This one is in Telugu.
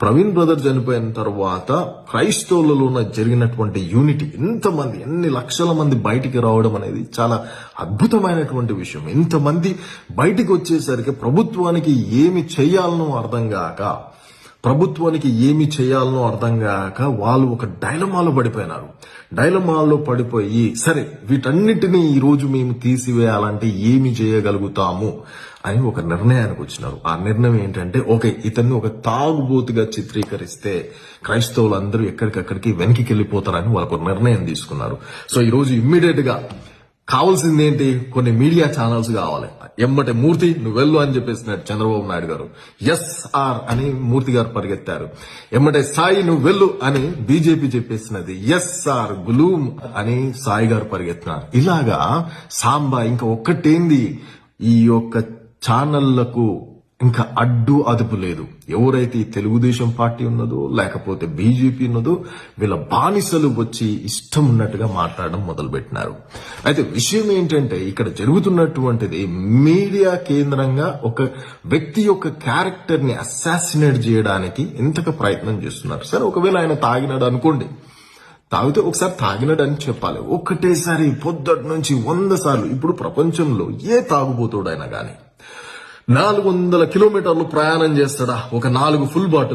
ప్రవీణ్ బ్రదర్ చనిపోయిన తర్వాత క్రైస్తవులలో జరిగినటువంటి యూనిటీ ఎంతమంది ఎన్ని లక్షల మంది బయటికి రావడం అనేది చాలా అద్భుతమైనటువంటి విషయం. ఇంతమంది బయటికి వచ్చేసరికి ప్రభుత్వానికి ఏమి చేయాలనో అర్థం కాక ప్రభుత్వానికి ఏమి చేయాలనో అర్థం కాక వాళ్ళు ఒక డైలమాలో పడిపోయినారు. డైలమాలో పడిపోయి సరే వీటన్నిటిని ఈరోజు మేము తీసివేయాలంటే ఏమి చేయగలుగుతాము అని ఒక నిర్ణయానికి వచ్చినారు. ఆ నిర్ణయం ఏంటంటే ఓకే ఇతన్ని ఒక తాగుబోతుగా చిత్రీకరిస్తే క్రైస్తవులందరూ ఎక్కడికక్కడికి వెనక్కి వెళ్ళిపోతారని వాళ్ళకు ఒక నిర్ణయం తీసుకున్నారు. సో ఈ రోజు ఇమ్మీడియట్గా కావాల్సింది ఏంటి కొన్ని మీడియా ఛానల్స్ కావాలి. ఎమ్మటి మూర్తి నువ్వు వెళ్ళు అని చెప్పేసినాడు చంద్రబాబు నాయుడు గారు. ఎస్ ఆర్ అని మూర్తి గారు పరిగెత్తారు. ఎమ్మటే సాయి నువ్వు వెళ్ళు అని బీజేపీ చెప్పేసినది. ఎస్ ఆర్ గులూమ్ అని సాయి గారు పరిగెత్తినారు. ఇలాగా సాంబా ఇంకా ఒక్కటేంది? ఈ యొక్క ఛానళ్ళకు ఇంకా అడ్డు అదుపు లేదు. ఎవరైతే ఈ తెలుగుదేశం పార్టీ ఉన్నదో లేకపోతే బీజేపీ ఉన్నదో వీళ్ళ బానిసలు వచ్చి ఇష్టం ఉన్నట్టుగా మాట్లాడడం మొదలుపెట్టినారు. అయితే విషయం ఏంటంటే ఇక్కడ జరుగుతున్నటువంటిది మీడియా కేంద్రంగా ఒక వ్యక్తి యొక్క క్యారెక్టర్ని అసాసినేట్ చేయడానికి ఇంతగా ప్రయత్నం చేస్తున్నారు. సరే ఒకవేళ ఆయన తాగినాడు అనుకోండి. తాగితే ఒకసారి తాగినాడు అని చెప్పాలి. ఒక్కటేసారి పొద్దుటి నుంచి వంద సార్లు. ఇప్పుడు ప్రపంచంలో ఏ తాగుబోతుడైనా కానీ నాలుగు వందల కిలోమీటర్లు ప్రయాణం చేస్తాడా? ఒక నాలుగు ఫుల్ బాటిల్